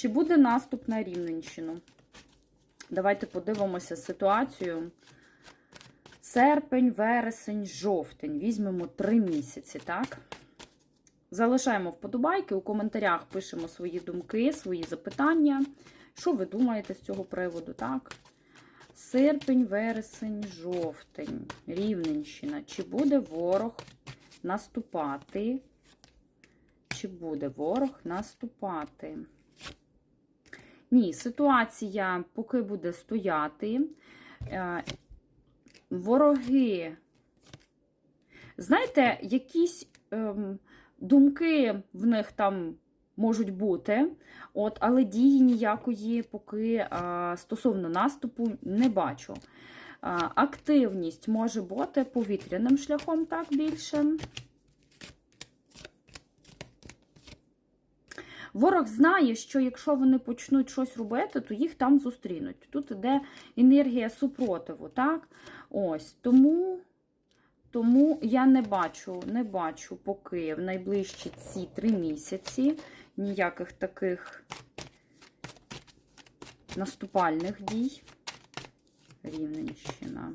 Чи буде наступ на Рівненщину? Давайте подивимося ситуацію. Серпень, вересень, жовтень. Візьмемо три місяці, так? Залишаємо вподобайки, у коментарях пишемо свої думки, свої запитання. Що ви думаєте з цього приводу, так? Серпень, вересень, жовтень, Рівненщина. Чи буде ворог наступати? Чи буде ворог наступати? Ні, ситуація поки буде стояти. Е, Вороги. Знаєте, якісь ем, думки в них там можуть бути, от, але дії ніякої поки а, стосовно наступу не бачу. А, активність може бути повітряним шляхом, так більше. Ворог знає, що якщо вони почнуть щось робити, то їх там зустрінуть. Тут іде енергія супротиву, так? Ось, тому, тому я не бачу, не бачу поки в найближчі ці три місяці ніяких таких наступальних дій. Рівненщина.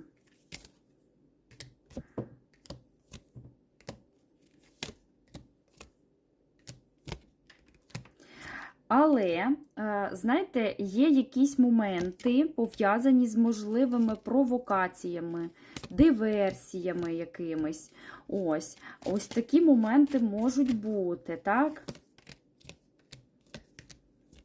Але, е, знаєте, є якісь моменти пов'язані з можливими провокаціями, диверсіями якимись. Ось, ось такі моменти можуть бути, так?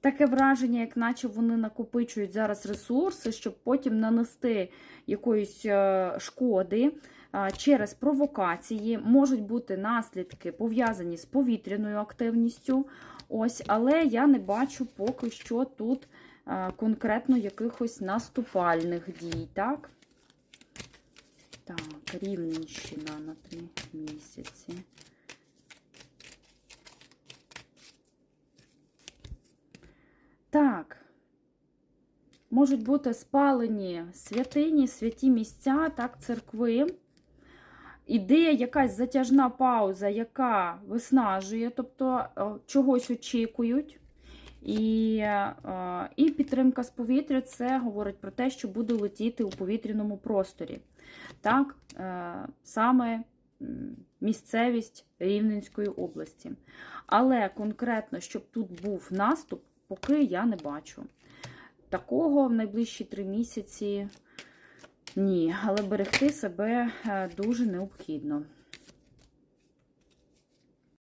Таке враження, як наче вони накопичують зараз ресурси, щоб потім нанести якоїсь е, шкоди е, через провокації. Можуть бути наслідки пов'язані з повітряною активністю. Ось, але я не бачу поки що тут а, конкретно якихось наступальних дій, так? Так, Рівненщина на три місяці. Так. Можуть бути спалені святині, святі місця, так, церкви. Іде якась затяжна пауза, яка виснажує, тобто е, чогось очікують. І е, і підтримка з повітря це говорить про те, що буде летіти у повітряному просторі. Так, е, Саме місцевість Рівненської області. Але конкретно, щоб тут був наступ, поки я не бачу. Такого в найближчі три місяці. Ні, але берегти себе дуже необхідно.